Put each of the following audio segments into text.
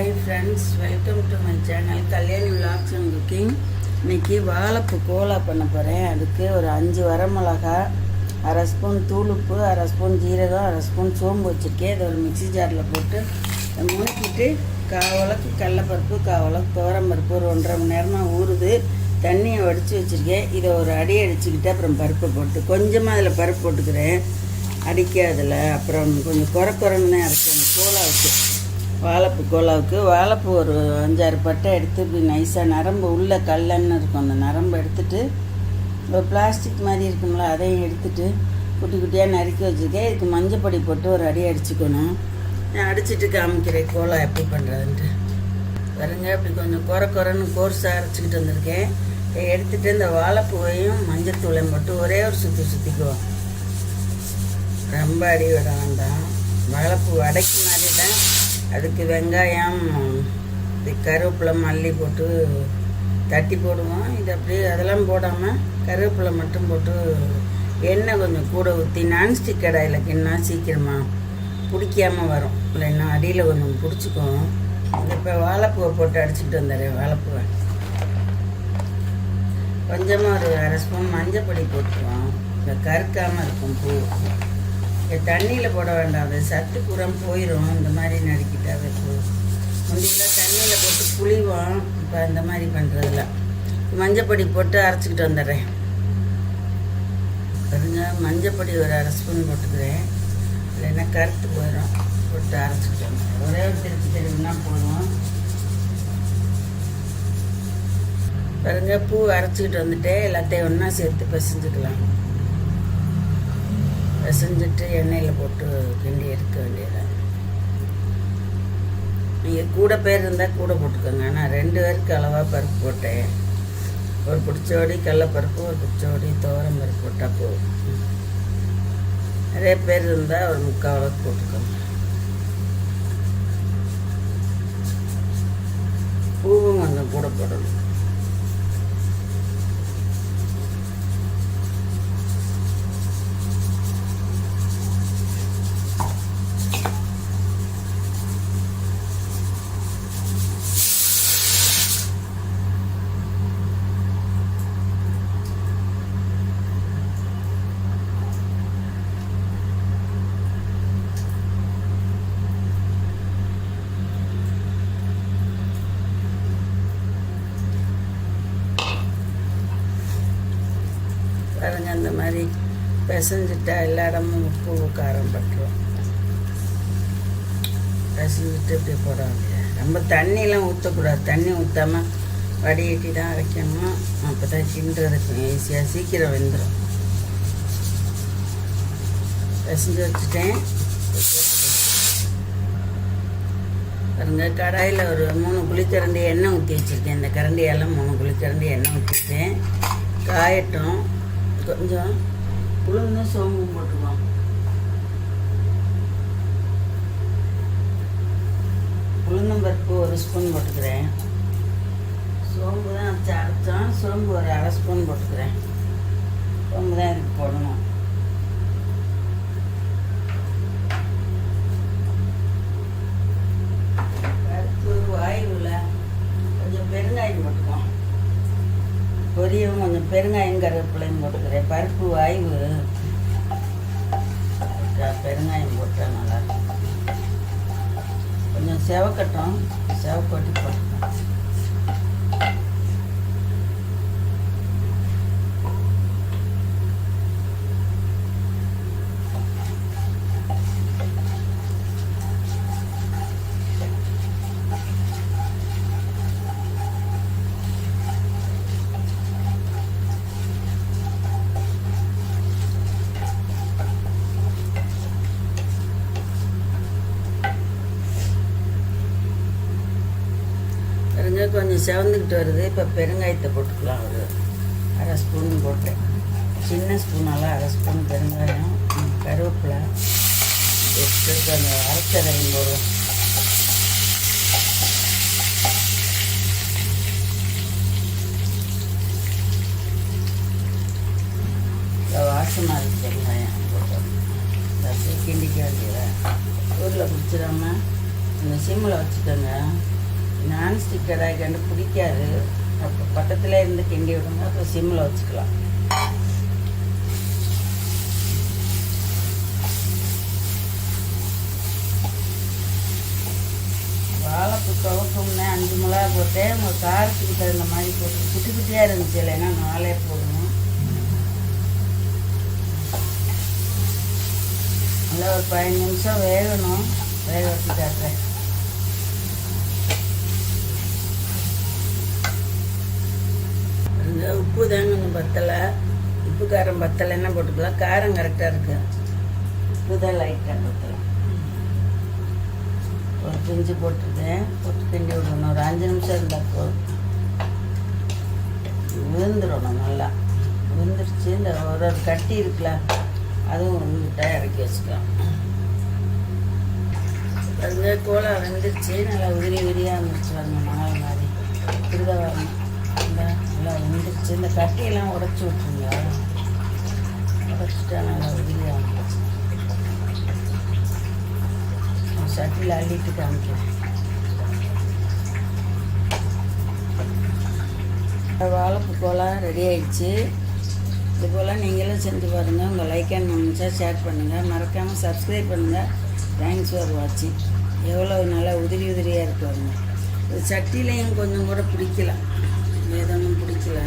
Hi friends welcome to my channel Kalyani vlogs and cooking இன்னைக்கு வாழைப்பூ Cola பண்ண போகிறேன் அதுக்கு ஒரு அஞ்சு வரமிளகா அரை ஸ்பூன் தூளுப்பு அரை ஸ்பூன் ஜீரகம் அரை ஸ்பூன் சோம்பு வச்சுருக்கேன். இதை ஒரு மிக்ஸி ஜாரில் போட்டு முழுக்கிட்டு முணுக்கிட்டு காவலுக்கு கடலப்பருப்பு காவலுக்கு துவரம்பருப்பு ஒரு ஒன்றரை மணி நேரமாக ஊறுது. தண்ணியை வடித்து வச்சுருக்கேன். இதை ஒரு அடி அடிச்சுக்கிட்டு அப்புறம் பருப்பை போட்டு கொஞ்சமாக அதில் பருப்பு போட்டுக்கிறேன். அடிக்காதில் அப்புறம் கொஞ்சம் குறை குறைன்னு தான் கோலா வச்சு வாழைப்பூ கோலாவுக்கு வாழைப்பூ ஒரு அஞ்சாறு பட்டை எடுத்து இப்படி நைஸாக நரம்பு உள்ளே கல்லன்னு இருக்கும். அந்த நரம்பு எடுத்துட்டு ஒரு பிளாஸ்டிக் மாதிரி இருக்கும்ல அதையும் எடுத்துட்டு குட்டி குட்டியாக நறுக்கி வச்சுருக்கேன். இதுக்கு மஞ்சப்பொடி போட்டு ஒரு அடி அடிச்சுக்கணும். நான் அடிச்சிட்டு காமிக்கிறேன் கோலா எப்படி பண்ணுறதுன்ட்டு பாருங்க இப்படி கொஞ்சம் குறை குறைன்னு கோர்ஸாக அரைச்சிக்கிட்டு வந்திருக்கேன். இதை இந்த வாழைப்பூவையும் மஞ்சத்தூளையும் போட்டு ஒரே ஒரு சுற்றி சுற்றிக்குவோம் ரொம்ப அடி விட வேண்டாம் வாழைப்பூ அடைக்கு மாதிரி தான் அதுக்கு வெங்காயம் கருவேப்பிலை மல்லி போட்டு தட்டி போடுவோம். இது அப்படியே அதெல்லாம் போடாமல் கருவேப்பிலை மட்டும் போட்டு எண்ணெய் கொஞ்சம் கூட ஊற்றி நான்ஸ்டிக் கடாயில் கிண்ணா சீக்கிரமாக பிடிக்காமல் வரும். இல்லைன்னா அடியில் கொஞ்சம் பிடிச்சிக்கும். இப்போ வாழைப்பூவை போட்டு அடிச்சுட்டு வந்துடுறேன் வாழைப்பூவை. கொஞ்சமாக ஒரு அரை ஸ்பூன் மஞ்சள் பொடி போட்டுருவோம் இந்த கருக்காமல் இருக்கும் பூ. இதை தண்ணியில் போட வேண்டாம். அது சத்து குரம் போயிடும் இந்த மாதிரி நறுக்கிட்டாவே போதும் முந்தியெல்லாம் தண்ணியில் போட்டு புளிவோம். இப்போ இந்த மாதிரி பண்ணுறதில்ல மஞ்சப்பொடி போட்டு அரைச்சிக்கிட்டு வந்துடுறேன். பாருங்க மஞ்சப்பொடி ஒரு அரை ஸ்பூன் போட்டுக்கிறேன். இல்லைன்னா கருத்து போயிடும் போட்டு அரைச்சிக்கிட்டு வந்துடுறேன். ஒரே ஒரு திருப்பி திரும்பினா போதும். பாருங்க பூ அரைச்சிக்கிட்டு வந்துட்டு எல்லாத்தையும் ஒன்றா சேர்த்து பிசைஞ்சுக்கலாம். செஞ்சுட்டு எண்ணெயில் போட்டு கிண்டி எடுக்க வேண்டியதான் நீங்கள் கூட பேர் இருந்தால் கூட போட்டுக்கோங்க. நான் ரெண்டு பேருக்கு அளவாக பருப்பு போட்டேன். ஒரு பிடிச்சோடி கடலப்பருப்பு ஒரு பிடிச்சோடி துவரம் பருப்பு போட்டால் போதும். நிறைய பேர் இருந்தால் ஒரு முக்கால் அளவுக்கு போட்டுக்கோங்க. பூவும் கொஞ்சம் கூட போடணும் பாருங்க அந்த மாதிரி பிசைஞ்சிட்டா எல்லா இடமும் உப்பு காரம் பட்டுரும் பிசைஞ்சிட்டு இப்படி போட ரொம்ப தண்ணியெலாம் ஊற்றக்கூடாது தண்ணி ஊற்றாம வடிகட்டி தான் அரைக்கணும்? அப்போ தான் கிண்டுறதுக்கு ஈஸியாக சீக்கிரம் வெந்துடும் பிசைஞ்சு வச்சுட்டேன். பாருங்க கடாயில் ஒரு மூணு குழிக்கரண்டி எண்ணெய் ஊற்றி வச்சுருக்கேன். இந்த கரண்டியெல்லாம் மூணு குழிக்கரண்டி எண்ணெய் ஊற்றிருக்கேன் காயட்டும். கொஞ்சம் உளுந்து சோம்பும் போட்டுக்குவோம் உளுந்தம் பருப்பு ஒரு ஸ்பூன் போட்டுக்கிறேன். சோம்பு தான் வச்சு அரைச்சோம் சோம்பு ஒரு அரை ஸ்பூன் போட்டுக்கிறேன் சோம்பு தான் இதுக்கு போடணும் பருப்பு வாயுவில் கொஞ்சம் பெருங்காயம் போட்டுக்குவோம் பொரியவும் கொஞ்சம் பெருங்காயம் கருவேப்பிலையும் போட்டுக்கிறேன். பருப்பு வாய்வு பெருங்காயம் போட்டால் நல்லா கொஞ்சம் செவக்கட்டும். செவக்கட்டி போட்டுக்கலாம். பாருங்க கொஞ்சம் செவந்துக்கிட்டு வருது. இப்போ பெருங்காயத்தை போட்டுக்கலாம் ஒரு அரை ஸ்பூன் போட்டேன். சின்ன ஸ்பூனெல்லாம் அரை ஸ்பூன் பெருங்காயம் கருவேப்பிலை. எடுத்து கொஞ்சம் அரைச்சதையும் போடுவோம் வாசமாக இருக்கு பெருங்காயம் போட்டோம். இந்த அப்படியே கிண்டிக்க ஊரில் பிடிச்சிடாம இந்த சிம்மில் வச்சுக்கோங்க. நான்ஸ்டிக் கடாய் கண்டு பிடிக்காது. அப்போ பக்கத்தில் இருந்து கிண்டி விடுங்க அப்போ சிம்மில் வச்சுக்கலாம். வாழைப்பூ துவக்கம்னே அஞ்சு மிளகா போட்டேன். உங்கள் காரத்துக்கு தகுந்த மாதிரி போட்டு குட்டி குட்டியாக இருந்துச்சு இல்லைன்னா நாளே போடணும் நல்லா ஒரு பதினஞ்சு நிமிஷம் வேகணும். வேக வச்சு காட்டுறேன் இந்த உப்பு தான் கொஞ்சம் பத்தலை. உப்பு காரம் பத்தலைன்னா போட்டுக்கலாம்? காரம் கரெக்டாக இருக்கு. உப்பு தான் லைட்டாக பத்தலை. ஒரு பிஞ்சு போட்டிருக்கேன் போட்டு கிண்டி விடணும். ஒரு அஞ்சு நிமிஷம் இருந்தால் போதும். விழுந்துடணும் நல்லா. விழுந்துருச்சு. இந்த ஒரு ஒரு கட்டி இருக்குல்ல அதுவும் விழுந்துட்டா இறக்கி வச்சுக்கலாம். பாருங்க கோலா வெந்துருச்சு. நல்லா உதிரி உதிரியாக இருந்துச்சு பாருங்க மாவு மாதிரி. வரணும் இந்த. நல்லா வெந்துருச்சு இந்த கட்டியெல்லாம் உடச்சி விட்ருங்க உடச்சிட்டா நல்லா உதிரியாக சட்டியில் அள்ளிட்டு காமிக்கிறேன். வாழைப்பு போல ரெடி ஆயிடுச்சு. இது போல் நீங்களும் செஞ்சு பாருங்கள் உங்கள் லைக் அண்ட் நினச்சா ஷேர் பண்ணுங்கள் மறக்காமல் சப்ஸ்கிரைப் பண்ணுங்கள் தேங்க்ஸ் ஃபார் வாட்சிங் எவ்வளோ நல்லா உதிரி உதிரியாக இருக்கு பாருங்கள் சட்டிலையும் கொஞ்சம் கூட பிடிக்கலாம் ஏதொன்னும் பிடிக்கல.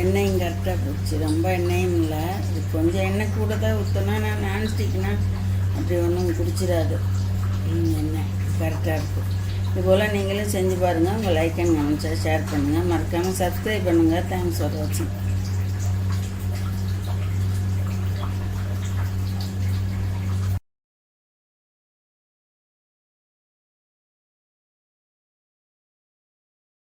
எண்ணெயும் கரெக்டாக பிடிச்சி ரொம்ப எண்ணெயும் இல்லை. இது கொஞ்சம் எண்ணெய் கூட தான் ஊற்றினா நான் நான்ஸ்டிக்னா அப்படி ஒன்றும் பிடிச்சிடாது எண்ணெய் கரெக்டாக இருக்கும். இது போல் நீங்களும் செஞ்சு பாருங்கள் உங்கள் லைக் அண்ட் கமெண்ட்ஸை ஷேர் பண்ணுங்கள் மறக்காமல் சப்ஸ்கிரைப் பண்ணுங்கள் தேங்க்ஸ் ஃபார் வாட்சிங்